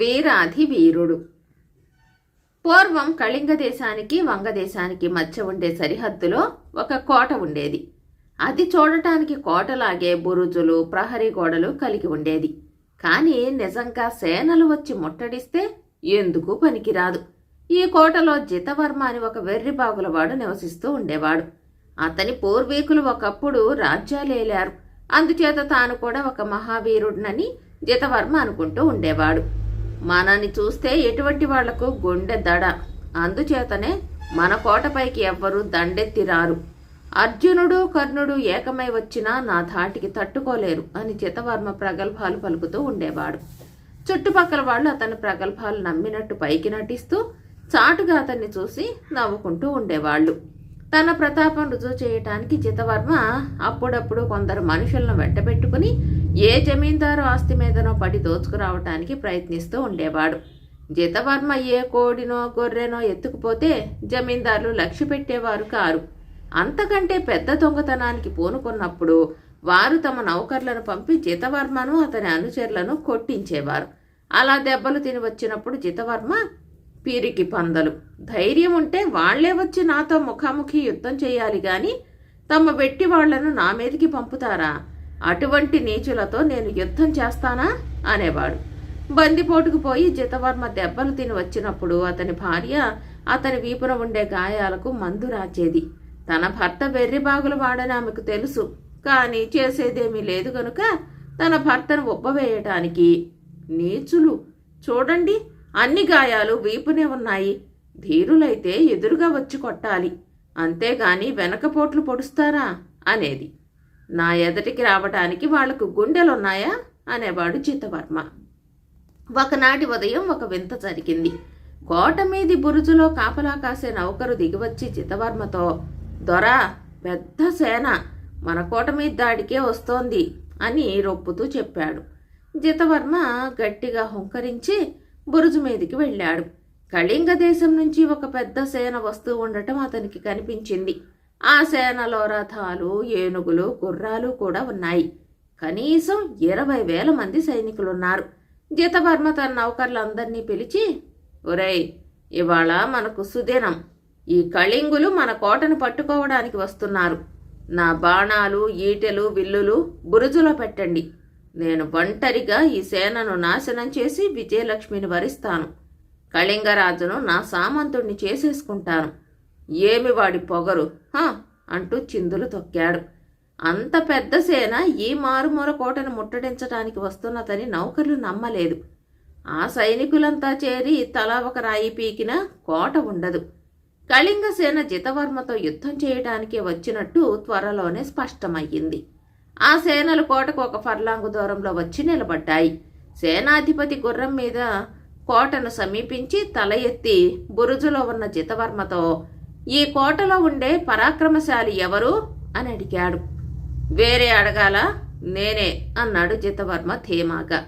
వీరాధి వీరుడు పూర్వం కళింగ దేశానికి వంగదేశానికి మధ్య ఉండే సరిహద్దులో ఒక కోట ఉండేది. అది చూడటానికి కోటలాగే బురుజులు ప్రహరీ గోడలు కలిగి ఉండేది. కానీ నిజంగా సేనలు వచ్చి ముట్టడిస్తే ఎందుకు పనికిరాదు? ఈ కోటలో జితవర్మ అని ఒక వెర్రిబాగులవాడు నివసిస్తూ ఉండేవాడు. అతని పూర్వీకులు ఒకప్పుడు రాజ్యాలేలారు. అందుచేత తాను కూడా ఒక మహావీరుడినని జితవర్మ అనుకుంటూ ఉండేవాడు. మనని చూస్తే ఎటువంటి వాళ్ళకు గుండె దడ. అందుచేతనే మన కోటపైకి ఎవ్వరూ దండెత్తి రారు అర్జునుడు కర్ణుడు ఏకమై వచ్చినా నా ధాటికి తట్టుకోలేరు అని చితవర్మ ప్రగల్భాలు పలుకుతూ ఉండేవాడు. చుట్టుపక్కల వాళ్ళు అతని ప్రగల్భాలు నమ్మినట్టు పైకి నటిస్తూ చాటుగా అతన్ని చూసి నవ్వుకుంటూ ఉండేవాళ్ళు. తన ప్రతాపం రుజువు చేయటానికి జితవర్మ అప్పుడప్పుడు కొందరు మనుషులను వెంటబెట్టుకుని ఏ జమీందారు ఆస్తి మీదనో పడి దోచుకురావటానికి ప్రయత్నిస్తూ ఉండేవాడు. జితవర్మ ఏ కోడినో గొర్రెనో ఎత్తుకుపోతే జమీందారులు లక్ష్య పెట్టేవారు కారు. అంతకంటే పెద్ద దొంగతనానికి పూనుకున్నప్పుడు వారు తమ నౌకర్లను పంపి జితవర్మను అతని అనుచరులను కొట్టించేవారు. అలా దెబ్బలు తిని వచ్చినప్పుడు జితవర్మ పీరికి పందలు. ధైర్యం ఉంటే వాళ్ళే వచ్చి నాతో ముఖాముఖి యుద్ధం చేయాలి గాని తమ వెట్టి వాళ్ళను నా మీదికి పంపుతారా? అటువంటి నీచులతో నేను యుద్ధం చేస్తానా? అనేవాడు. బందిపోటుకు పోయి జితవర్మ దెబ్బలు తిని వచ్చినప్పుడు అతని భార్య అతని వీపున ఉండే గాయాలకు మందు రాచేది. తన భర్త వెర్రి బాగులు వాడని ఆమెకు తెలుసు. కానీ చేసేదేమీ లేదు గనుక తన భర్తను ఒబ్బవేయటానికి నీచులు చూడండి అన్ని గాయాలు వీపునే ఉన్నాయి. ధీరులైతే ఎదురుగా వచ్చి కొట్టాలి. అంతేగాని వెనకపోట్లు పొడుస్తారా? అనేది. నా ఎదటికి రావటానికి వాళ్ళకు గుండెలున్నాయా? అనేవాడు చిత్తవర్మ ఒకనాటి ఉదయం ఒక వింత జరిగింది. కోట మీది బురుజులో కాపలా కాసే నౌకరు దిగివచ్చి చిత్తవర్మతో దొరా పెద్ద సేన మన కోట మీద దాడికే వస్తోంది అని రొప్పుతూ చెప్పాడు. జితవర్మ గట్టిగా హుంకరించి బురుజు మీదికి వెళ్ళాడు. కళింగ దేశం నుంచి ఒక పెద్ద సేన వస్తూ ఉండటం అతనికి కనిపించింది. ఆ సేనలో రథాలు ఏనుగులు గుర్రాలు కూడా ఉన్నాయి. కనీసం ఇరవై వేల మంది సైనికులున్నారు. జితవర్మ తన నౌకర్లందరినీ పిలిచి ఒరేయ్ ఇవాళ మనకు సుదినం. ఈ కళింగులు మన కోటను పట్టుకోవడానికి వస్తున్నారు. నా బాణాలు ఈటెలు విల్లులు బురుజులో పెట్టండి. నేను ఒంటరిగా ఈ సేనను నాశనం చేసి విజయలక్ష్మిని వరిస్తాను. కళింగరాజును నా సామంతుణ్ణి చేసేసుకుంటాను. ఏమి వాడి పొగరు? హ! అంటూ చిందులు తొక్కాడు. అంత పెద్ద సేన ఈ మారుమూర కోటను ముట్టడించడానికి వస్తున్నదని నౌకర్లు నమ్మలేదు. ఆ సైనికులంతా చేరి తలా ఒక రాయి పీకినా కోట ఉండదు. కళింగ సేన జితవర్మతో యుద్ధం చేయడానికి వచ్చినట్టు త్వరలోనే స్పష్టమయ్యింది. ఆ సేనలు కోటకు ఒక ఫర్లాంగు దూరంలో వచ్చి నిలబడ్డాయి. సేనాధిపతి గుర్రం మీద కోటను సమీపించి తల ఎత్తి బురుజులో ఉన్న జితవర్మతో ఈ కోటలో ఉండే పరాక్రమశాలి ఎవరు? అని అడిగాడు. వేరే అడగాల? నేనే అన్నాడు జితవర్మ ధీమాగా.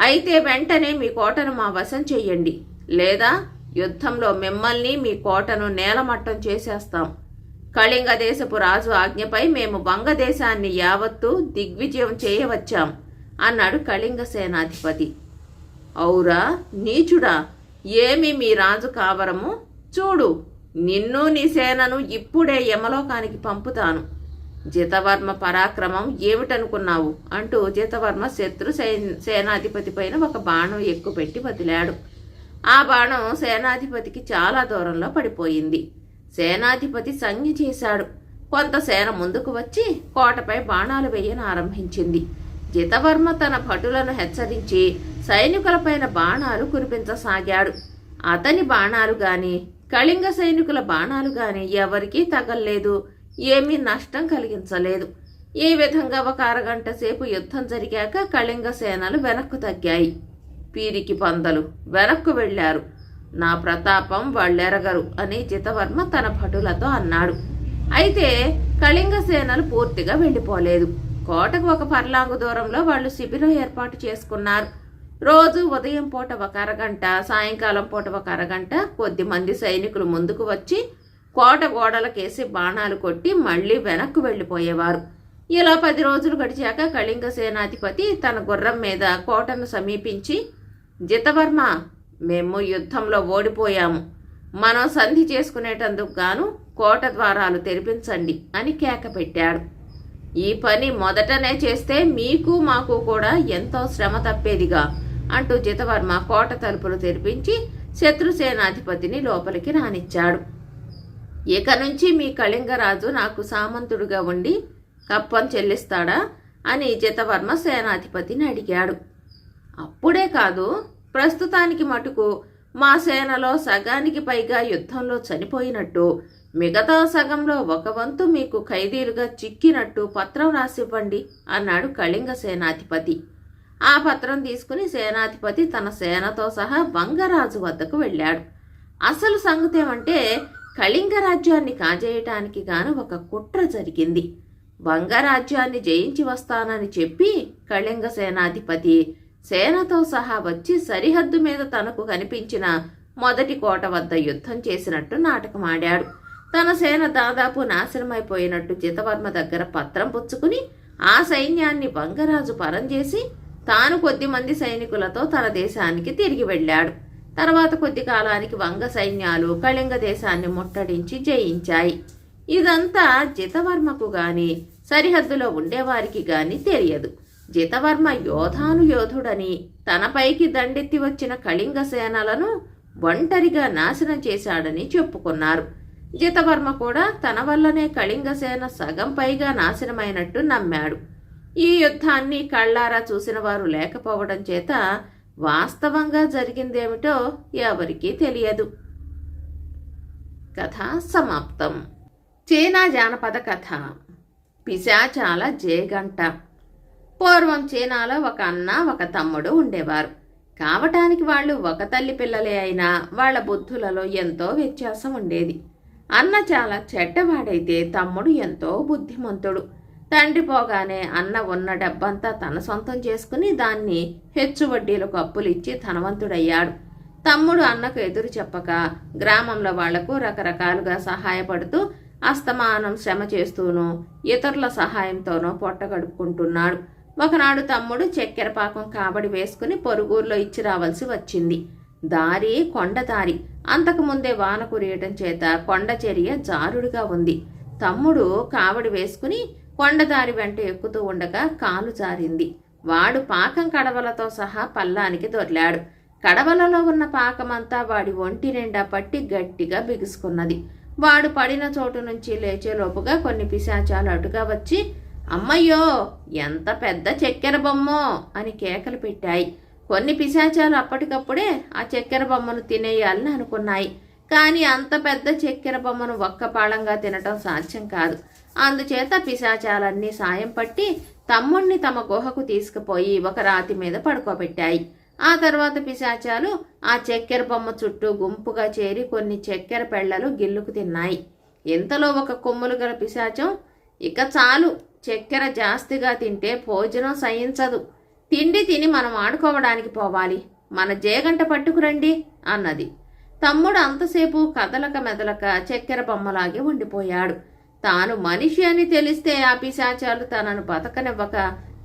అయితే వెంటనే మీ కోటను మా వశం చెయ్యండి. లేదా యుద్ధంలో మిమ్మల్ని మీ కోటను నేలమట్టం చేసేస్తాం. కళింగ దేశపు రాజు ఆజ్ఞపై మేము వంగదేశాన్ని యావత్తు దిగ్విజయం చేయవచ్చాం అన్నాడు కళింగ సేనాధిపతి. ఔరా నీచుడా ఏమి మీ రాజు కావరము? చూడు నిన్ను నీ సేనను ఇప్పుడే యమలోకానికి పంపుతాను. జితవర్మ పరాక్రమం ఏమిటనుకున్నావు? అంటూ జితవర్మ శత్రు సేనాధిపతి పైన ఒక బాణం ఎక్కుపెట్టి వదిలాడు. ఆ బాణం సేనాధిపతికి చాలా దూరంలో పడిపోయింది. సేనాధిపతి సంజ్ఞ చేశాడు. కొంత సేన ముందుకు వచ్చి కోటపై బాణాలు వేయను ఆరంభించింది. జితవర్మ తన భటులను హెచ్చరించి సైనికులపైన బాణాలు కురిపించసాగాడు. అతని బాణాలు గాని కళింగ సైనికుల బాణాలు గాని ఎవరికీ తగల్లేదు. ఏమీ నష్టం కలిగించలేదు. ఈ విధంగా ఒక అరగంట సేపు యుద్ధం జరిగాక కళింగ సేనలు వెనక్కు తగ్గాయి. పీరికి పందలు వెనక్కు వెళ్ళారు. నా ప్రతాపం వాళ్ళెరగరు అని జితవర్మ తన భటులతో అన్నాడు. అయితే కళింగ సేనలు పూర్తిగా వెళ్ళిపోలేదు కోటకు ఒక పర్లాంగు దూరంలో వాళ్ళు శిబిరం ఏర్పాటు చేసుకున్నారు. రోజు ఉదయం పూట ఒక అరగంట సాయంకాలం పూట ఒక అరగంట కొద్ది మంది సైనికులు ముందుకు వచ్చి కోట గోడలకేసి బాణాలు కొట్టి మళ్ళీ వెనక్కు వెళ్ళిపోయేవారు. ఇలా పది రోజులు గడిచాక కళింగ సేనాధిపతి తన గుర్రం మీద కోటను సమీపించి జితవర్మ మేము యుద్ధంలో ఓడిపోయాము. మనం సంధి చేసుకునేటందుకు గాను కోట ద్వారాలు తెరిపించండి అని కేక పెట్టాడు. ఈ పని మొదటనే చేస్తే మీకు మాకు కూడా ఎంతో శ్రమ తప్పేదిగా అంటూ జితవర్మ కోట తలుపులు తెరిపించి శత్రుసేనాధిపతిని లోపలికి రానిచ్చాడు. ఇక నుంచి మీ కళింగరాజు నాకు సామంతుడుగా ఉండి కప్పం చెల్లిస్తాడా అని జితవర్మ సేనాధిపతిని అడిగాడు. అప్పుడే కాదు ప్రస్తుతానికి మటుకు మా సేనలో సగానికి పైగా యుద్ధంలో చనిపోయినట్టు మిగతా సగంలో ఒక వంతు మీకు ఖైదీలుగా చిక్కినట్టు పత్రం రాసివ్వండి అన్నాడు కళింగ సేనాధిపతి. ఆ పత్రం తీసుకుని సేనాధిపతి తన సేనతో సహా వంగరాజు వద్దకు వెళ్ళాడు. అసలు సంగతి ఏమంటే కళింగ రాజ్యాన్ని కాజేయటానికి గాను ఒక కుట్ర జరిగింది. వంగరాజ్యాన్ని జయించి వస్తానని చెప్పి కళింగ సేనాధిపతి సేనతో సహా వచ్చి సరిహద్దు మీద తనకు కనిపించిన మొదటి కోట వద్ద యుద్ధం చేసినట్టు నాటకమాడాడు. తన సేన దాదాపు నాశనమైపోయినట్టు జితవర్మ దగ్గర పత్రం పుచ్చుకుని ఆ సైన్యాన్ని వంగరాజు పరం చేసి తాను కొద్ది మంది సైనికులతో తన దేశానికి తిరిగి వెళ్ళాడు. తర్వాత కొద్ది కాలానికి వంగ సైన్యాలు కళింగ దేశాన్ని ముట్టడించి జయించాయి. ఇదంతా జితవర్మకు గాని సరిహద్దులో ఉండేవారికి గాని తెలియదు. జితవర్మ యోధాను యోధుడని తనపైకి దండెత్తి వచ్చిన కళింగ సేనలను ఒంటరిగా నాశనం చేశాడని చెప్పుకున్నారు. జితవర్మ కూడా తన వల్లనే కళింగ సేన సగం పైగా నాశనమైనట్టు నమ్మాడు. ఈ యుద్ధాన్ని కళ్ళారా చూసిన వారు లేకపోవడం చేత వాస్తవంగా జరిగిందేమిటో ఎవరికీ తెలియదు. కథ సమాప్తం. చైనా జానపద కథ. పిశాచాల జేగంట పూర్వం చైనాలో ఒక అన్న ఒక తమ్ముడు ఉండేవారు. కావటానికి వాళ్ళు ఒక తల్లి పిల్లలే అయినా వాళ్ళ బుద్ధులలో ఎంతో వ్యత్యాసం ఉండేది. అన్న చాలా చెడ్డవాడైతే తమ్ముడు ఎంతో బుద్ధిమంతుడు. తండ్రి పోగానే అన్న ఉన్న డబ్బంతా తన సొంతం చేసుకుని దాన్ని హెచ్చు వడ్డీలకు అప్పులిచ్చి ధనవంతుడయ్యాడు. తమ్ముడు అన్నకు ఎదురు చెప్పక గ్రామంలో వాళ్ళకు రకరకాలుగా సహాయపడుతూ అస్తమానం శ్రమ చేస్తూనూ ఇతరుల సహాయంతోనూ పొట్ట గడుపుకుంటున్నాడు ఒకనాడు తమ్ముడు చక్కెర పాకం కాబడి వేసుకుని పొరుగుర్లో ఇచ్చి రావాల్సి వచ్చింది. దారి కొండ దారి. అంతకుముందే వాన కురియటం చేత కొండ చర్య జారుడుగా ఉంది. తమ్ముడు కావడి వేసుకుని కొండదారి వెంట ఎక్కుతూ ఉండగా కాలు జారింది. వాడు పాకం కడవలతో సహా పల్లానికి దొర్లాడు. కడవలలో ఉన్న పాకమంతా వాడి ఒంటి నిండా పట్టి గట్టిగా బిగుసుకున్నది. వాడు పడిన చోటు నుంచి లేచేలోపుగా కొన్ని పిశాచాలు అటుగా వచ్చి అమ్మయ్యో ఎంత పెద్ద చక్కెర బొమ్మో అని కేకలు పెట్టాయి. కొన్ని పిశాచాలు అప్పటికప్పుడే ఆ చక్కెర బొమ్మను తినేయాలని అనుకున్నాయి. కానీ అంత పెద్ద చక్కెర బొమ్మను ఒక్క పాళంగా తినటం సాధ్యం కాదు. అందుచేత పిశాచాలన్నీ సాయం పట్టి తమ్ముణ్ణి తమ గుహకు తీసుకుపోయి ఒక రాతి మీద పడుకోబెట్టాయి. ఆ తర్వాత పిశాచాలు ఆ చక్కెర బొమ్మ చుట్టూ గుంపుగా చేరి కొన్ని చక్కెర పెళ్ళలు గిల్లుకు తిన్నాయి. ఇంతలో ఒక కొమ్ములు గల పిశాచం ఇక చాలు చక్కెర జాస్తిగా తింటే భోజనం సహించదు. తిండి తిని మనం ఆడుకోవడానికి పోవాలి. మన జేగంట పట్టుకురండి అన్నది. తమ్ముడు అంతసేపు కదలక మెదలక చక్కెర బొమ్మలాగే ఉండిపోయాడు. తాను మనిషి అని తెలిస్తే ఆ పిశాచాలు తనను బతకనివ్వక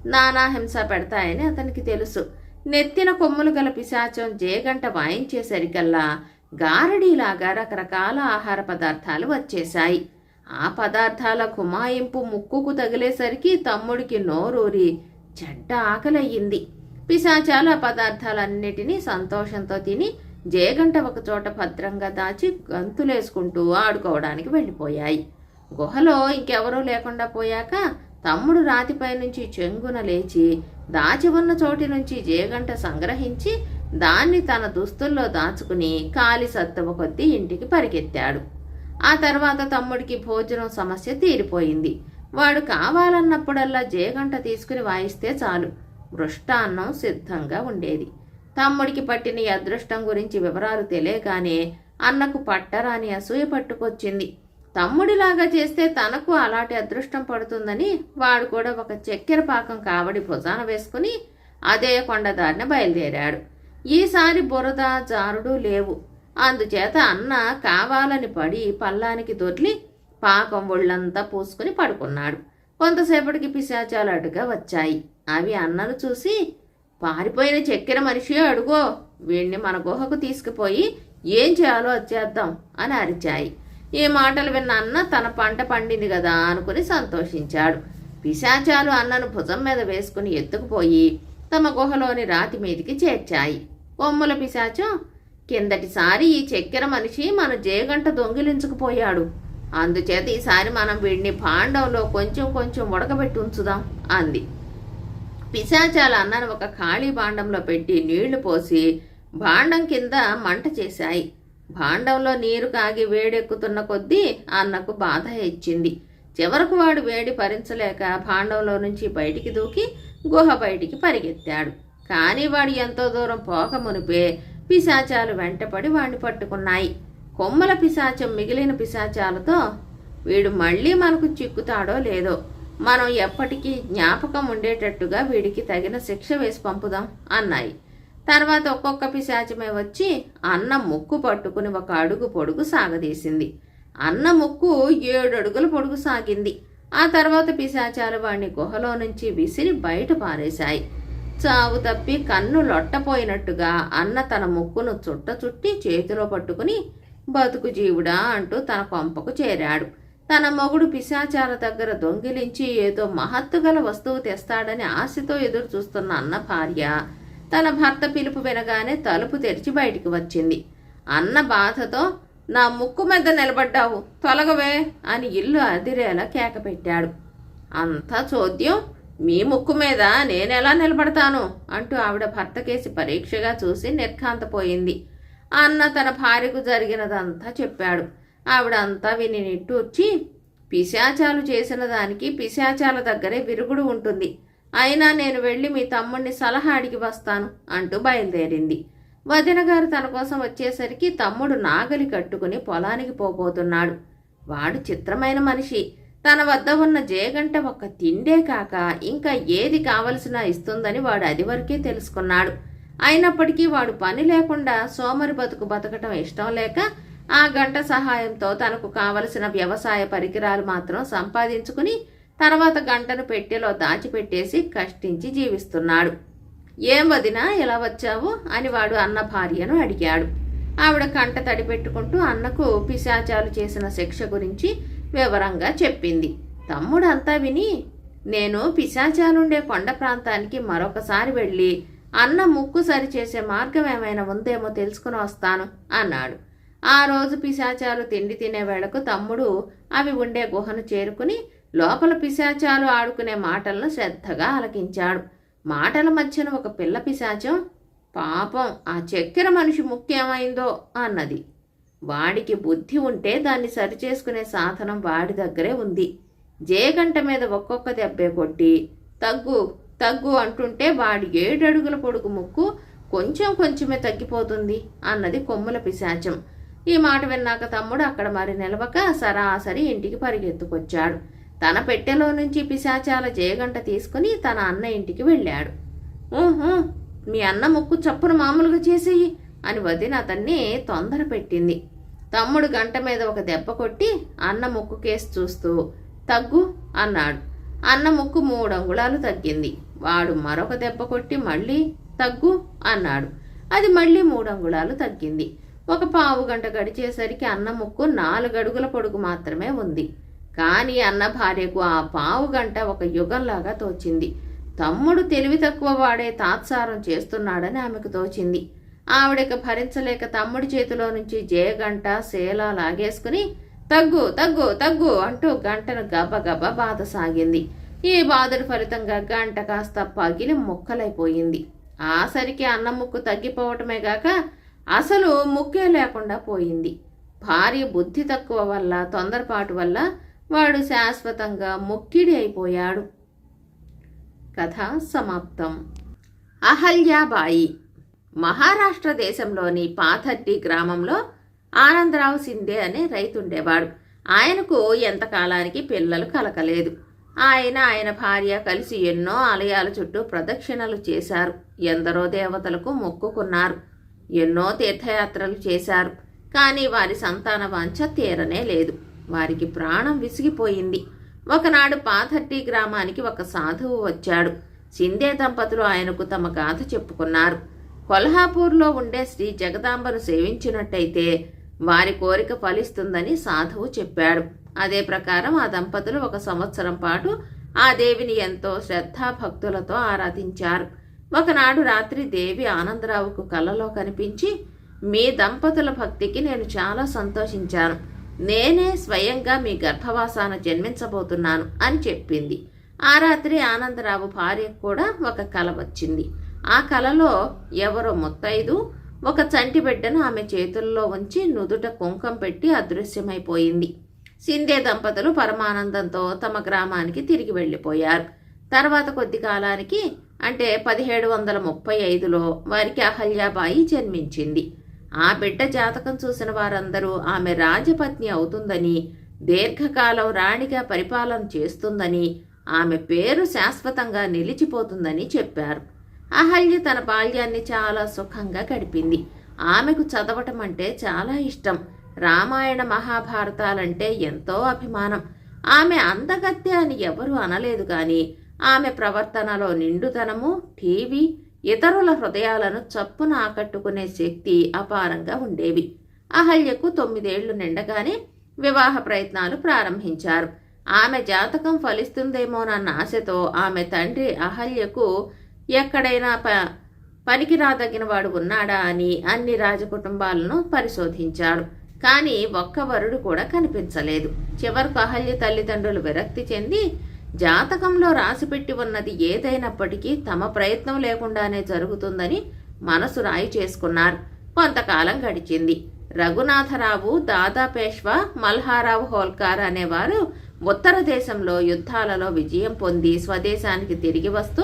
నానా హింస పెడతాయని అతనికి తెలుసు. నెత్తిన కొమ్ములు గల పిశాచం జేగంట వాయించేసరికల్లా గారడీలాగా రకరకాల ఆహార పదార్థాలు వచ్చేశాయి. ఆ పదార్థాల కుమాయింపు ముక్కుకు తగిలేసరికి తమ్ముడికి నోరూరి చెడ్డ ఆకలయ్యింది. పిశాచాలు ఆ పదార్థాలన్నిటినీ సంతోషంతో తిని జేగంట ఒకచోట భద్రంగా దాచి గంతులేసుకుంటూ ఆడుకోవడానికి వెళ్ళిపోయాయి. గుహలో ఇంకెవరూ లేకుండా పోయాక తమ్ముడు రాతిపై నుంచి చెంగున లేచి దాచి ఉన్న చోటి నుంచి జేగంట సంగ్రహించి దాన్ని తన దుస్తుల్లో దాచుకుని కాలి సత్తువ కొద్దీ ఇంటికి పరిగెత్తాడు. ఆ తర్వాత తమ్ముడికి భోజనం సమస్య తీరిపోయింది. వాడు కావాలన్నప్పుడల్లా జయగంట తీసుకుని వాయిస్తే చాలు. మృష్టాన్నం సిద్ధంగా ఉండేది. తమ్ముడికి పట్టిన ఈ అదృష్టం గురించి వివరాలు తెలియగానే అన్నకు పట్టరాని అసూయ పట్టుకొచ్చింది. తమ్ముడిలాగా చేస్తే తనకు అలాంటి అదృష్టం పడుతుందని వాడు కూడా ఒక చక్కెర పాకం కావడి భుజాన వేసుకుని అదే కొండదారిన బయలుదేరాడు. ఈసారి బురద జారుడు లేవు. అందుచేత అన్న కావాలని పడి పల్లానికి దొర్లి పాకం ఒళ్ళంతా పూసుకుని పడుకున్నాడు. కొంతసేపటికి పిశాచాలు అటుగా వచ్చాయి. అవి అన్నను చూసి పారిపోయిన చెక్కిన మనిషి అడుగో వీణ్ణి మన గుహకు తీసుకుపోయి ఏం చేయాలో వచ్చేద్దాం అని అరిచాయి. ఈ మాటలు విన్న అన్న తన పంట పండింది కదా అనుకుని సంతోషించాడు. పిశాచాలు అన్నను భుజం మీద వేసుకుని ఎత్తుకుపోయి తమ గుహలోని రాతి మీదికి చేర్చాయి. కొమ్ముల పిశాచం కిందటిసారి ఈ చక్కెర మనిషి మన జయగంట దొంగిలించుకుపోయాడు. అందుచేత ఈసారి మనం వీడిని పాండంలో కొంచెం కొంచెం ఉడకబెట్టి ఉంచుదాం అంది. పిశాచాల అన్నను ఒక ఖాళీ భాండంలో పెట్టి నీళ్ళు పోసి భాండం కింద మంట చేశాయి. భాండంలో నీరు కాగి వేడెక్కుతున్న కొద్దీ అన్నకు బాధ ఇచ్చింది చివరకు వాడు వేడి భరించలేక భాండంలో నుంచి బయటికి దూకి గుహ బయటికి పరిగెత్తాడు. కానీ వాడు ఎంతో దూరం పోక మునిపే పిశాచాలు వెంటపడి వాడిని పట్టుకున్నాయి. కొమ్మల పిశాచం మిగిలిన పిశాచాలతో వీడు మళ్ళీ మనకు చిక్కుతాడో లేదో మనం ఎప్పటికీ జ్ఞాపకం ఉండేటట్టుగా వీడికి తగిన శిక్ష వేసి పంపుదాం అన్నాయి. తర్వాత ఒక్కొక్క పిశాచమే వచ్చి అన్న ముక్కు పట్టుకుని ఒక అడుగు పొడుగు సాగదీసింది. అన్న ముక్కు ఏడు అడుగుల పొడుగు సాగింది. ఆ తర్వాత పిశాచాలు వాణ్ణి గుహలో నుంచి విసిరి బయట పారేశాయి. చావు తప్పి కన్ను లొట్టపోయినట్టుగా అన్న తన ముక్కును చుట్ట చుట్టి చేతిలో పట్టుకుని బతుకు జీవుడా అంటూ తన కొంపకు చేరాడు. తన మొగుడు పిశాచాల దగ్గర దొంగిలించి ఏదో మహత్తుగల వస్తువు తెస్తాడని ఆశతో ఎదురు చూస్తున్న అన్న భార్య తన భర్త పిలుపు వినగానే తలుపు తెరిచి బయటికి వచ్చింది. అన్న బాధతో నా ముక్కు మీద నిలబడ్డావు తొలగవే అని ఇల్లు అదిరేలా కేక పెట్టాడు. అంతా చోద్యం మీ ముక్కు మీద నేనెలా నిలబడతాను? అంటూ ఆవిడ భర్తకేసి పరీక్షగా చూసి నిర్ఘాంతపోయింది. అన్న తన భార్యకు జరిగినదంతా చెప్పాడు. ఆవిడంతా విని నిట్టూర్చి పిశాచాలు చేసిన దానికి పిశాచాల దగ్గరే విరుగుడు ఉంటుంది. అయినా నేను వెళ్ళి మీ తమ్ముణ్ణి సలహా అడిగి వస్తాను అంటూ బయలుదేరింది. వదిన గారు తన కోసం వచ్చేసరికి తమ్ముడు నాగలి కట్టుకుని పొలానికి పోబోతున్నాడు. వాడు చిత్రమైన మనిషి. తన వద్ద ఉన్న జయగంట ఒక్క తిండే కాక ఇంకా ఏది కావలసినా ఇస్తుందని వాడు అది వరకే తెలుసుకున్నాడు. అయినప్పటికీ వాడు పని లేకుండా సోమరి బతుకు బతకటం ఇష్టం లేక ఆ గంట సహాయంతో తనకు కావలసిన వ్యవసాయ పరికరాలు మాత్రం సంపాదించుకుని తర్వాత గంటను పెట్టెలో దాచిపెట్టేసి కష్టించి జీవిస్తున్నాడు. ఏం వదినా ఎలా వచ్చావు? అని వాడు అన్న భార్యను అడిగాడు. ఆవిడ కంట తడిపెట్టుకుంటూ అన్నకు పిశాచాలు చేసిన శిక్ష గురించి వివరంగా చెప్పింది. తమ్ముడంతా విని నేను పిశాచాలుండే కొండ ప్రాంతానికి మరొకసారి వెళ్ళి అన్న ముక్కు సరిచేసే మార్గం ఏమైనా ఉందేమో తెలుసుకుని వస్తాను అన్నాడు. ఆ రోజు పిశాచాలు తిండి తినే వేళకు తమ్ముడు అవి ఉండే గుహను చేరుకుని లోపల పిశాచాలు ఆడుకునే మాటలను శ్రద్ధగా ఆలకించాడు. మాటల మధ్యన ఒక పిల్ల పిశాచం పాపం ఆ చక్కెర మనిషి ముఖ్యమైందో అన్నది. వాడికి బుద్ధి ఉంటే దాన్ని సరిచేసుకునే సాధనం వాడి దగ్గరే ఉంది. జేగంట మీద ఒక్కొక్క దెబ్బే కొట్టి తగ్గు తగ్గు అంటుంటే వాడి ఏడడుగుల పొడుగు ముక్కు కొంచెం కొంచెమే తగ్గిపోతుంది అన్నది కొమ్ముల పిశాచం. ఈ మాట విన్నాక తమ్ముడు అక్కడ మరి నిలవక సరాసరి ఇంటికి పరిగెత్తుకొచ్చాడు. తన పెట్టెలో నుంచి పిశాచాల జయగంట తీసుకుని తన అన్న ఇంటికి వెళ్ళాడు. ఊహూ మీ అన్న ముక్కు చప్పున మామూలుగా చేసేయి అని వదిన అతన్ని తొందర పెట్టింది తమ్ముడు గంట మీద ఒక దెబ్బ కొట్టి అన్న ముక్కు కేసు చూస్తూ తగ్గు అన్నాడు. అన్న ముక్కు మూడు అంగుళాలు తగ్గింది. వాడు మరొక దెబ్బ కొట్టి మళ్ళీ తగ్గు అన్నాడు. అది మళ్ళీ మూడు అంగుళాలు తగ్గింది. ఒక పావు గంట గడిచేసరికి అన్న ముక్కు నాలుగు అడుగుల పొడుగు మాత్రమే ఉంది. కానీ అన్న భార్యకు ఆ పావు గంట ఒక యుగంలాగా తోచింది. తమ్ముడు తెలివి తక్కువ వాడే తాత్సారం చేస్తున్నాడని ఆమెకు తోచింది. ఆవిడకి భరించలేక తమ్ముడి చేతిలో నుంచి జయగంట శేల లాగేసుకుని తగ్గు తగ్గు తగ్గు అంటూ గంటను గబగబ బాధ సాగింది. ఈ బాధల ఫలితంగా గంట కాస్త పగిలి ముక్కలైపోయింది. ఆసరికి అన్న ముక్కు తగ్గిపోవటమే గాక అసలు ముక్కే లేకుండా పోయింది. భార్య బుద్ధి తక్కువ వల్ల తొందరపాటు వల్ల వాడు శాశ్వతంగా ముక్కిడి అయిపోయాడు. కథ సమాప్తం. అహల్యాబాయి మహారాష్ట్ర దేశంలోని పాథర్టి గ్రామంలో ఆనందరావు సిండే అనే రైతుండేవాడు. ఆయనకు ఎంతకాలానికి పిల్లలు కలకలేదు. ఆయన ఆయన భార్య కలిసి ఎన్నో ఆలయాల చుట్టూ ప్రదక్షిణలు చేశారు. ఎందరో దేవతలకు మొక్కుకున్నారు. ఎన్నో తీర్థయాత్రలు చేశారు. కానీ వారి సంతాన వాంఛ తీరనే లేదు. వారికి ప్రాణం విసిగిపోయింది. ఒకనాడు పాథర్టి గ్రామానికి ఒక సాధువు వచ్చాడు. సిందే దంపతులు ఆయనకు తమ గాథ చెప్పుకున్నారు. కొల్హాపూర్లో ఉండే శ్రీ జగదాంబను సేవించినట్టయితే వారి కోరిక ఫలిస్తుందని సాధువు చెప్పాడు. అదే ప్రకారం ఆ దంపతులు ఒక సంవత్సరం పాటు ఆ దేవిని ఎంతో శ్రద్ధాభక్తులతో ఆరాధించారు. ఒకనాడు రాత్రి దేవి ఆనందరావుకు కలలో కనిపించి మీ దంపతుల భక్తికి నేను చాలా సంతోషించాను. నేనే స్వయంగా మీ గర్భవాసాన జన్మించబోతున్నాను అని చెప్పింది. ఆ రాత్రి ఆనందరావు భార్యకు కూడా ఒక కల వచ్చింది. ఆ కలలో ఎవరో ముత్తైదు ఒక చంటి బిడ్డను ఆమె చేతుల్లో ఉంచి నుదుట కుంకం పెట్టి అదృశ్యమైపోయింది. సింధే దంపతులు పరమానందంతో తమ గ్రామానికి తిరిగి వెళ్ళిపోయారు. తర్వాత కొద్ది కాలానికి అంటే పదిహేడు వందల ముప్పై ఐదులో వారికి అహల్యాబాయి జన్మించింది. ఆ బిడ్డ జాతకం చూసిన వారందరూ ఆమె రాజపత్ని అవుతుందని దీర్ఘకాలం రాణిగా పరిపాలన చేస్తుందని ఆమె పేరు శాశ్వతంగా నిలిచిపోతుందని చెప్పారు. అహల్య తన బాల్యాన్ని చాలా సుఖంగా గడిపింది. ఆమెకు చదవటం అంటే చాలా ఇష్టం. రామాయణ మహాభారతాలంటే ఎంతో అభిమానం. ఆమె అందగత్తె అని ఎవరూ అనలేదు గాని ఆమె ప్రవర్తనలో నిండుతనము టీవీ ఇతరుల హృదయాలను చప్పున ఆకట్టుకునే శక్తి అపారంగా ఉండేవి. అహల్యకు తొమ్మిదేళ్ళు నిండగానే వివాహ ప్రయత్నాలు ప్రారంభించారు. ఆమె జాతకం ఫలిస్తుందేమోనన్న ఆశతో ఆమె తండ్రి అహల్యకు ఎక్కడైనా ప పనికిరాదగిన వాడు ఉన్నాడా అని అన్ని రాజకుటుంబాలను పరిశోధించాడు. కానీ ఒక్క వరుడు కూడా కనిపించలేదు. చివరకు అహల్య తల్లిదండ్రులు విరక్తి చెంది జాతకంలో రాసిపెట్టి ఉన్నది ఏదైనప్పటికీ తమ ప్రయత్నం లేకుండానే జరుగుతుందని మనసు రాయి చేసుకున్నారు. కొంతకాలం గడిచింది. రఘునాథరావు దాదాపేష్వా మల్హారావు హోల్కార్ అనేవారు ఉత్తర దేశంలో యుద్ధాలలో విజయం పొంది స్వదేశానికి తిరిగి వస్తూ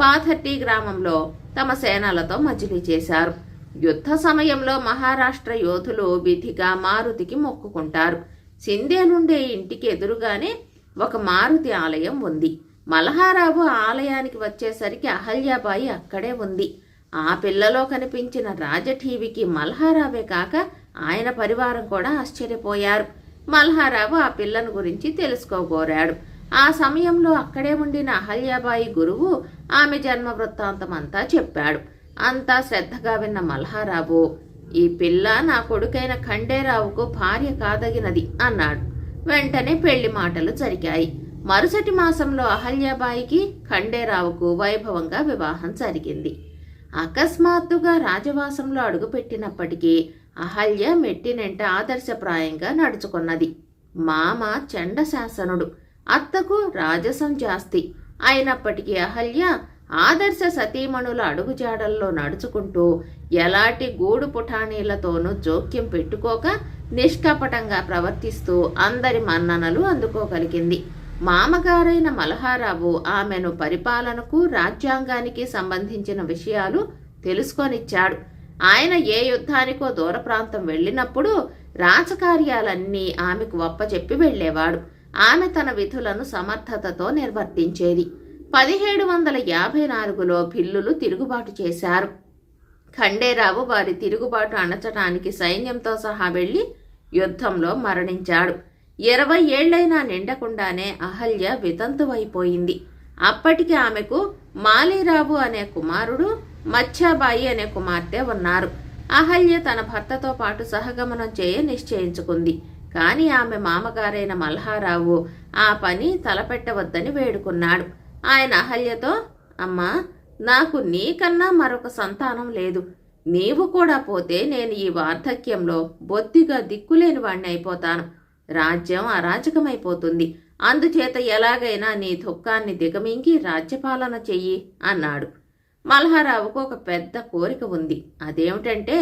పాథర్టీ గ్రామంలో తమ సేనలతో మజిలీ చేశారు. యుద్ధ సమయంలో మహారాష్ట్ర యోధులు విధిగా మారుతికి మొక్కుకుంటారు. సింధే నుండే ఇంటికి ఎదురుగానే ఒక మారుతి ఆలయం ఉంది. మల్హారావు ఆలయానికి వచ్చేసరికి అహల్యాబాయి అక్కడే ఉంది. ఆ పిల్లలో కనిపించిన రాజఠీవికి మల్హారావే కాక ఆయన పరివారం కూడా ఆశ్చర్యపోయారు. మల్హారావు ఆ పిల్లను గురించి తెలుసుకోగోరాడు. ఆ సమయంలో అక్కడే ఉండిన అహల్యాబాయి గురువు ఆమె జన్మ వృత్తాంతం అంతా చెప్పాడు. అంతా శ్రద్ధగా విన్న మల్హారావు ఈ పిల్ల నా కొడుకైన ఖండేరావుకు భార్య కాదగినది అన్నాడు. వెంటనే పెళ్ళి మాటలు జరిగాయి. మరుసటి మాసంలో అహల్యాబాయికి ఖండేరావుకు వైభవంగా వివాహం జరిగింది. అకస్మాత్తుగా రాజవాసంలో అడుగుపెట్టినప్పటికీ అహల్య మెట్టినెంట ఆదర్శప్రాయంగా నడుచుకున్నది. మామ చండశాసనుడు. అత్తకు రాజసం జాస్తి. అయినప్పటికీ అహల్య ఆదర్శ సతీమణుల అడుగుజాడల్లో నడుచుకుంటూ ఎలాంటి గూడు పుఠాణీలతోనూ జోక్యం పెట్టుకోక నిష్కపటంగా ప్రవర్తిస్తూ అందరి మన్ననలు అందుకోగలిగింది. మామగారైన మలహారావు ఆమెను పరిపాలనకు రాజ్యాంగానికి సంబంధించిన విషయాలు తెలుసుకొనిచ్చాడు. ఆయన ఏ యుద్ధానికో దూర ప్రాంతం వెళ్ళినప్పుడు రాజకార్యాలన్నీ ఆమెకు ఒప్పచెప్పి వెళ్ళేవాడు. ఆమె తన విధులను సమర్థతతో నిర్వర్తించేది. పదిహేడు వందల యాభై నాలుగులో భిల్లులు తిరుగుబాటు చేశారు. ఖండేరావు వారి తిరుగుబాటు అణచటానికి సైన్యంతో సహా వెళ్ళి యుద్ధంలో మరణించాడు. ఇరవై ఏళ్ళైనా నిండకుండానే అహల్య వితంతువైపోయింది. అప్పటికి ఆమెకు మాలీరావు అనే కుమారుడు మత్స్యాబాయి అనే కుమార్తె ఉన్నారు. అహల్య తన భర్తతో పాటు సహగమనం చేయ నిశ్చయించుకుంది. కాని ఆమె మామగారైన మల్హారావు ఆ పని తలపెట్టవద్దని వేడుకున్నాడు. ఆయన అహల్యతో అమ్మా నాకు నీకన్నా మరొక సంతానం లేదు. నీవు కూడా పోతే నేను ఈ వార్ధక్యంలో బొత్తిగా దిక్కులేని వాణ్ణి అయిపోతాను. రాజ్యం అరాచకమైపోతుంది అందుచేత ఎలాగైనా నీ దుఃఖాన్ని దిగమింగి రాజ్యపాలన చెయ్యి అన్నాడు. మల్హారావుకు ఒక పెద్ద కోరిక ఉంది. అదేమిటంటే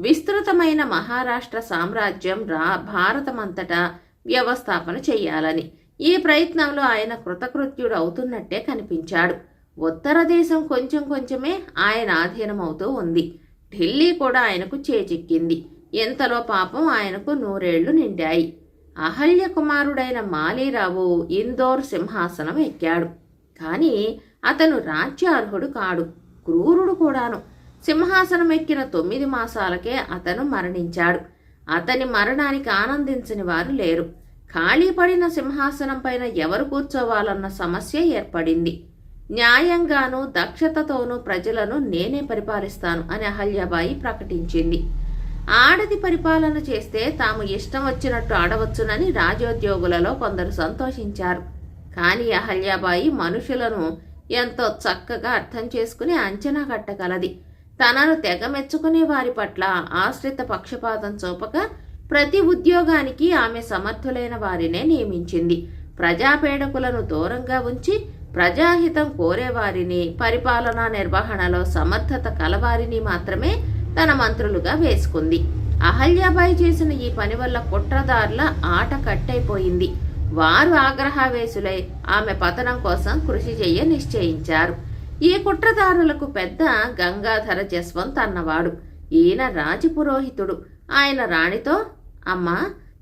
విస్తృతమైన మహారాష్ట్ర సామ్రాజ్యం రా భారతమంతటా వ్యవస్థాపన చేయాలని ఈ ప్రయత్నంలో ఆయన కృతకృత్యుడు అవుతున్నట్టే కనిపించాడు. ఉత్తర దేశం కొంచెం కొంచెమే ఆయన ఆధీనమవుతూ ఉంది. ఢిల్లీ కూడా ఆయనకు చేజిక్కింది. ఎంతలో పాపం ఆయనకు నూరేళ్ళు నిండాయి. అహల్య కుమారుడైన మాలీరావు ఇందోర్ సింహాసనం ఎక్కాడు. కానీ అతను రాజ్యార్హుడు కాడు. క్రూరుడు కూడాను. సింహాసనం ఎక్కిన తొమ్మిది మాసాలకే అతను మరణించాడు. అతని మరణానికి ఆనందించని వారు లేరు. ఖాళీ పడిన సింహాసనం పైన ఎవరు కూర్చోవాలన్న సమస్య ఏర్పడింది. న్యాయంగానూ దక్షతతోనూ ప్రజలను నేనే పరిపాలిస్తాను అని అహల్యాబాయి ప్రకటించింది. ఆడది పరిపాలన చేస్తే తాము ఇష్టం వచ్చినట్టు ఆడవచ్చునని రాజోద్యోగులలో కొందరు సంతోషించారు. కానీ అహల్యాబాయి మనుషులను ఎంతో చక్కగా అర్థం చేసుకుని అంచనా కట్టగలది. తనను తెగ మెచ్చుకునే వారి పట్ల ఆశ్రిత పక్షపాతం చూపక ప్రతి ఉద్యోగానికి ఆమె సమర్థులైన వారినే నియమించింది. ప్రజాపేడకులను దూరంగా ఉంచి ప్రజాహితం కోరేవారిని పరిపాలనా నిర్వహణలో సమర్థత కలవారిని మాత్రమే తన మంత్రులుగా వేసుకుంది. అహల్యాబాయి చేసిన ఈ పని వల్ల కుట్రదారుల ఆట కట్టయిపోయింది. వారు ఆగ్రహావేశులై ఆమె పతనం కోసం కృషి చెయ్య నిశ్చయించారు. ఈ కుట్రదారులకు పెద్ద గంగాధర జస్వంత్ అన్నవాడు ఈయన రాజపురోహితుడు ఆయన రాణితో అమ్మా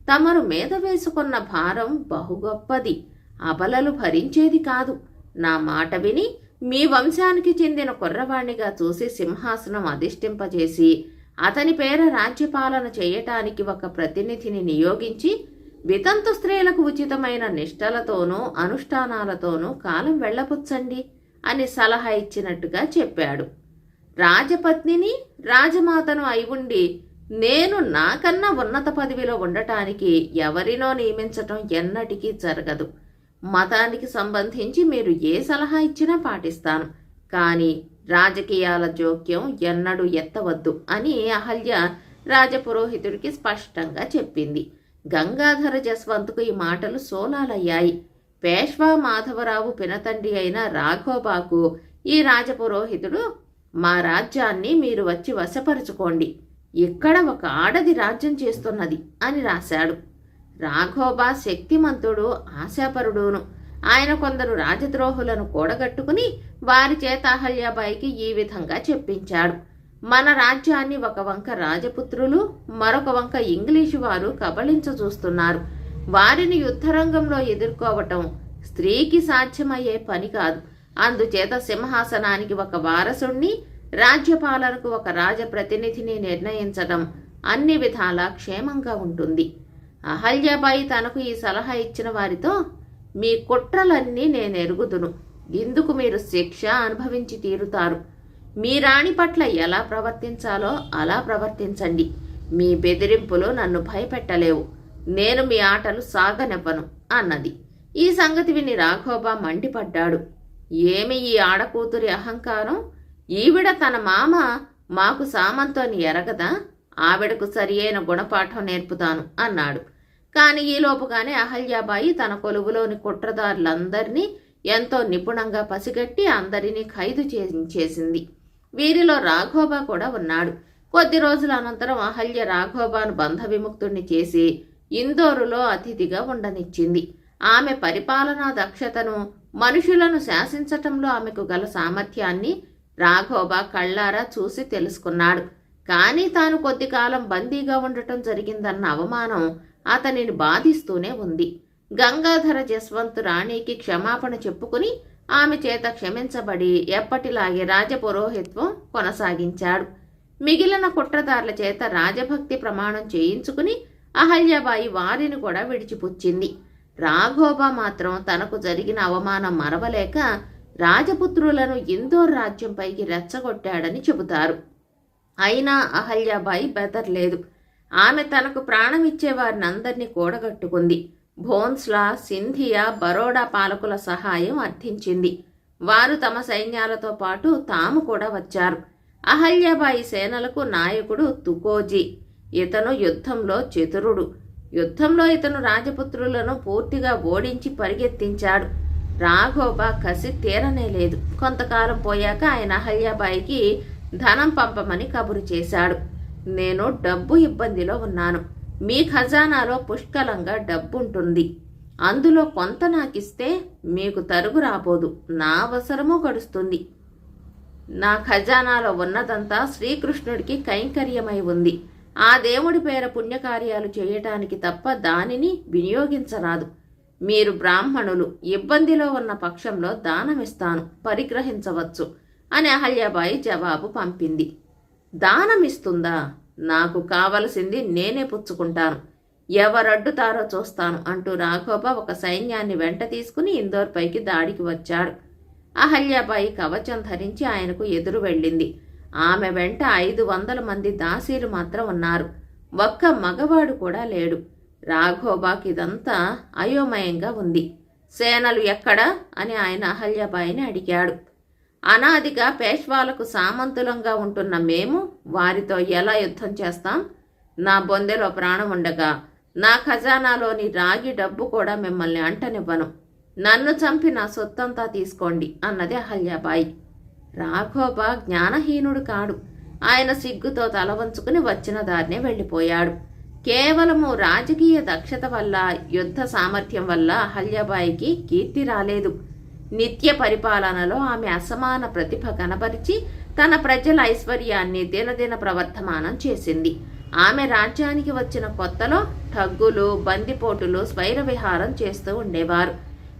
తమరు మీద వేసుకున్న భారం బహు గొప్పది. అబలలు భరించేది కాదు. నా మాట విని మీ వంశానికి చెందిన కుర్రవాణిగా చూసి సింహాసనం అధిష్ఠింపజేసి అతని పేర రాజ్యపాలన చేయటానికి ఒక ప్రతినిధిని నియోగించి వితంతు స్త్రీలకు ఉచితమైన నిష్టలతోనూ అనుష్ఠానాలతోనూ కాలం వెళ్ళపుచ్చండి అని సలహా ఇచ్చినట్టుగా చెప్పాడు. రాజపత్నిని రాజమాతను అయి ఉండి నేను నాకన్నా ఉన్నత పదవిలో ఉండటానికి ఎవరినో నియమించటం ఎన్నటికీ జరగదు. మతానికి సంబంధించి మీరు ఏ సలహా ఇచ్చినా పాటిస్తాను. కానీ రాజకీయాల జోక్యం ఎన్నడూ ఎత్తవద్దు అని అహల్య రాజపురోహితుడికి స్పష్టంగా చెప్పింది. గంగాధర జస్వంత్కు ఈ మాటలు సోలాలయ్యాయి పేష్వా మాధవరావు పినతండ్రి అయిన రాఘోబాకు ఈ రాజపురోహితుడు మా రాజ్యాన్ని మీరు వచ్చి వశపరుచుకోండి. ఇక్కడ ఒక ఆడది రాజ్యం చేస్తున్నది అని రాశాడు. రాఘోబా శక్తిమంతుడు ఆశాపరుడును. ఆయన కొందరు రాజద్రోహులను కూడగట్టుకుని వారి చేత అహల్యాబాయికి ఈ విధంగా చెప్పించాడు. మన రాజ్యాన్ని ఒక వంక రాజపుత్రులు మరొక వంక ఇంగ్లీషు వారు కబళించ చూస్తున్నారు. వారిని యుద్ధరంగంలో ఎదుర్కోవటం స్త్రీకి సాధ్యమయ్యే పని కాదు. అందుచేత సింహాసనానికి ఒక వారసుణ్ణి రాజ్యపాలనకు ఒక రాజప్రతినిధిని నిర్ణయించడం అన్ని విధాలా క్షేమంగా ఉంటుంది. అహల్యాబాయి తనకు ఈ సలహా ఇచ్చిన వారితో మీ కుట్రలన్నీ నేను ఎరుగుదును. ఇందుకు మీరు శిక్ష అనుభవించి తీరుతారు. మీ రాణి పట్ల ఎలా ప్రవర్తించాలో అలా ప్రవర్తించండి. మీ బెదిరింపులు నన్ను భయపెట్టలేవు. నేను మీ ఆటలు సాగనివ్వను అన్నది. ఈ సంగతి విని రాఘోబా మండిపడ్డాడు. ఏమి ఈ ఆడకూతురి అహంకారం? ఈవిడ తన మామ మాకు సామంతోని ఎరగదా? ఆవిడకు సరియైన గుణపాఠం నేర్పుతాను అన్నాడు. కాని ఈలోపుగానే అహల్యాబాయి తన కొలువులోని కుట్రదారులందరినీ ఎంతో నిపుణంగా పసిగట్టి అందరినీ ఖైదు చేసింది వీరిలో రాఘోబా కూడా ఉన్నాడు. కొద్ది రోజుల అనంతరం అహల్య రాఘోబాను బంధ విముక్తుణ్ణి చేసి ఇందోరులో అతిథిగా ఉండనిచ్చింది. ఆమె పరిపాలనా దక్షతను మనుషులను శాసించటంలో ఆమెకు గల సామర్థ్యాన్ని రాఘోబా కళ్ళారా చూసి తెలుసుకున్నాడు. కానీ తాను కొద్ది కాలం బందీగా ఉండటం జరిగిందన్న అవమానం అతనిని బాధిస్తూనే ఉంది. గంగాధర జస్వంత్ రాణికి క్షమాపణ చెప్పుకుని ఆమె చేత క్షమించబడి ఎప్పటిలాగే రాజపురోహిత్వం కొనసాగించాడు. మిగిలిన కుట్రదారుల చేత రాజభక్తి ప్రమాణం చేయించుకుని అహల్యాబాయి వారిని కూడా విడిచిపుచ్చింది. రాఘోబా మాత్రం తనకు జరిగిన అవమానం మరవలేక రాజపుత్రులను ఇందోర్ రాజ్యంపైకి రెచ్చగొట్టాడని చెబుతారు. అయినా అహల్యాబాయి బెదర్లేదు ఆమె తనకు ప్రాణం ఇచ్చే వారిని అందరినీ కూడగట్టుకుంది. భోన్స్లా సింధియా బరోడా పాలకుల సహాయం అర్థించింది. వారు తమ సైన్యాలతో పాటు తాము కూడా వచ్చారు. అహల్యాబాయి సేనలకు నాయకుడు తుకోజీ. ఇతను యుద్ధంలో చతురుడు. యుద్ధంలో ఇతను రాజపుత్రులను పూర్తిగా ఓడించి పరిగెత్తించాడు. రాఘోబా కసి తీరనే లేదు. కొంతకాలం పోయాక ఆయన అహల్యాబాయికి ధనం పంపమని కబురు చేశాడు. నేను డబ్బు ఇబ్బందిలో ఉన్నాను. మీ ఖజానాలో పుష్కలంగా డబ్బుంటుంది. అందులో కొంత నాకిస్తే మీకు తరుగు రాబోదు. నా అవసరము గడుస్తుంది. నా ఖజానాలో ఉన్నదంతా శ్రీకృష్ణుడికి కైంకర్యమై ఉంది. ఆ దేవుడి పేర పుణ్యకార్యాలు చేయటానికి తప్ప దానిని వినియోగించరాదు. మీరు బ్రాహ్మణులు ఇబ్బందిలో ఉన్న పక్షంలో దానమిస్తాను పరిగ్రహించవచ్చు అని అహల్యాబాయి జవాబు పంపింది. దానమిస్తుందా? నాకు కావలసింది నేనే పుచ్చుకుంటాను. ఎవరడ్డుతారో చూస్తాను అంటూ రాఘోబ ఒక సైన్యాన్ని వెంట తీసుకుని ఇందోర్ పైకి దాడికి వచ్చాడు. అహల్యాబాయి కవచం ధరించి ఆయనకు ఎదురు వెళ్ళింది. ఆమె వెంట ఐదు వందల మంది దాసీలు మాత్రం ఉన్నారు. ఒక్క మగవాడు కూడా లేడు. రాఘోబాకి ఇదంతా అయోమయంగా ఉంది. సేనలు ఎక్కడా? అని ఆయన అహల్యాబాయిని అడిగాడు. అనాదిగా పేష్వాలకు సామంతులంగా ఉంటున్న మేము వారితో ఎలా యుద్ధం చేస్తాం? నా బొందెలో ప్రాణం ఉండగా నా ఖజానాలోని రాగి డబ్బు కూడా మిమ్మల్ని అంటనివ్వను. నన్ను చంపి నా సొత్తంతా తీసుకోండి అన్నది అహల్యాబాయి. రాఘోబ జ్ఞానహీనుడు కాడు. ఆయన సిగ్గుతో తల వంచుకుని వచ్చిన దారినే వెళ్ళిపోయాడు. కేవలము రాజకీయ దక్షత వల్ల యుద్ధ సామర్థ్యం వల్ల అహల్యబాయికి కీర్తి రాలేదు. నిత్య పరిపాలనలో ఆమె అసమాన ప్రతిభ కనబరిచి తన ప్రజల ఐశ్వర్యాన్ని దినదిన ప్రవర్ధమానం చేసింది. ఆమె రాజ్యానికి వచ్చిన కొత్తలో ఠగ్గులు బందిపోటులు స్వైర విహారం చేస్తూ ఉండేవారు.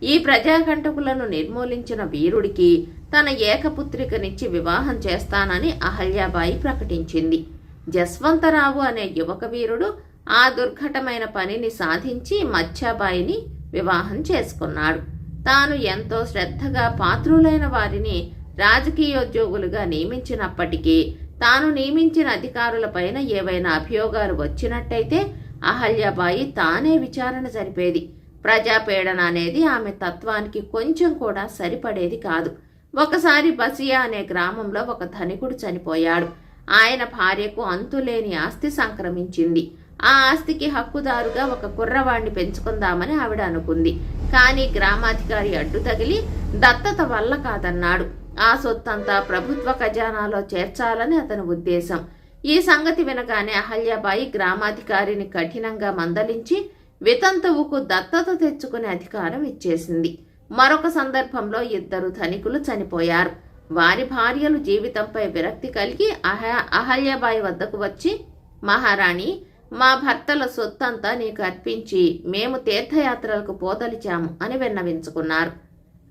ఈ ప్రజాకంటకులను నిర్మూలించిన వీరుడికి తన ఏకపుత్రికనిచ్చి వివాహం చేస్తానని అహల్యాబాయి ప్రకటించింది. జస్వంతరావు అనే యువక వీరుడు ఆ దుర్ఘటమైన పనిని సాధించి మత్స్యాబాయిని వివాహం చేసుకున్నాడు. తాను ఎంతో శ్రద్ధగా పాత్రులైన వారిని రాజకీయోద్యోగులుగా నియమించినప్పటికీ తాను నియమించిన అధికారులపైన ఏవైనా అభియోగాలు వచ్చినట్టయితే అహల్యాబాయి తానే విచారణ జరిపేది. ప్రజాపీడన అనేది ఆమె తత్వానికి కొంచెం కూడా సరిపడేది కాదు. ఒకసారి బసియా అనే గ్రామంలో ఒక ధనికుడు చనిపోయాడు. ఆయన భార్యకు అంతులేని ఆస్తి సంక్రమించింది. ఆ ఆస్తికి హక్కుదారుగా ఒక కుర్రవాణ్ణి పెంచుకుందామని ఆవిడ అనుకుంది. కానీ గ్రామాధికారి అడ్డు తగిలి దత్తత వల్ల కాదన్నాడు. ఆ సొత్తంతా ప్రభుత్వ ఖజానాలో చేర్చాలని అతని ఉద్దేశం. ఈ సంగతి వినగానే అహల్యాబాయి గ్రామాధికారిని కఠినంగా మందలించి వితంతువుకు దత్తత తెచ్చుకునే అధికారం ఇచ్చేసింది. మరొక సందర్భంలో ఇద్దరు ధనికులు చనిపోయారు. వారి భార్యలు జీవితంపై విరక్తి కలిగి అహ అహల్యాబాయి వద్దకు వచ్చి మహారాణి మా భర్తల సొత్తంతా నీకు అర్పించి మేము తీర్థయాత్రలకు పోదలిచాము అని విన్నవించుకున్నారు.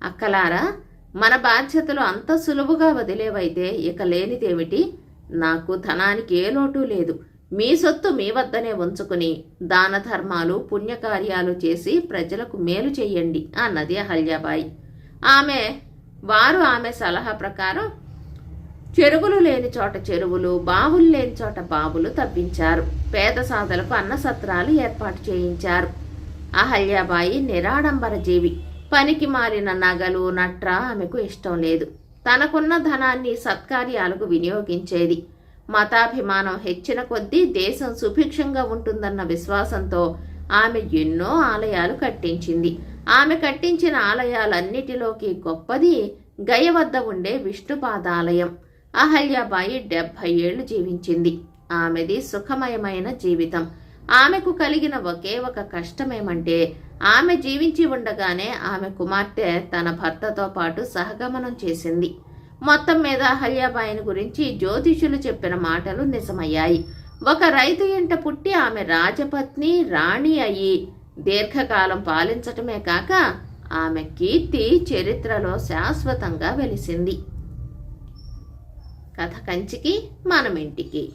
అక్కలారా మన బాధ్యతలు అంత సులువుగా వదిలేవైతే ఇక లేనిదేమిటి? నాకు ధనానికి ఏ లోటు లేదు. మీ సొత్తు మీ వద్దనే ఉంచుకుని దాన ధర్మాలు పుణ్యకార్యాలు చేసి ప్రజలకు మేలు చేయండి అన్నది అహల్యాబాయి. ఆమె వారు ఆమె సలహా ప్రకారం చెరువులు లేని చోట చెరువులు బావులు లేని చోట బావులు తవ్వించారు. పేద సాధలకు అన్న సత్రాలు ఏర్పాటు చేయించారు. అహల్యాబాయి నిరాడంబర జీవి. పనికి మారిన నగలు నట్ర ఆమెకు ఇష్టం లేదు. తనకున్న ధనాన్ని సత్కార్యాలకు వినియోగించేది. మతాభిమానం హెచ్చిన కొద్దీ దేశం సుభిక్షంగా ఉంటుందన్న విశ్వాసంతో ఆమె ఎన్నో ఆలయాలు కట్టించింది. ఆమె కట్టించిన ఆలయాలన్నిటిలోకి గొప్పది గయ వద్ద ఉండే విష్ణుపాదాలయం. అహల్యాబాయి డెబ్భై ఏళ్ళు జీవించింది. ఆమెది సుఖమయమైన జీవితం. ఆమెకు కలిగిన ఒకే ఒక కష్టమేమంటే ఆమె జీవించి ఉండగానే ఆమె కుమార్తె తన భర్తతో పాటు సహగమనం చేసింది. మొత్తం మీద అహల్యాబాయిని గురించి జ్యోతిషులు చెప్పిన మాటలు నిజమయ్యాయి. ఒక రైతు ఇంట పుట్టి ఆమె రాజపత్ని రాణి అయి దీర్ఘకాలం పాలించటమే కాక ఆమె కీర్తి చరిత్రలో శాశ్వతంగా వెలిసింది. కథ కంచికి మనమింటికి.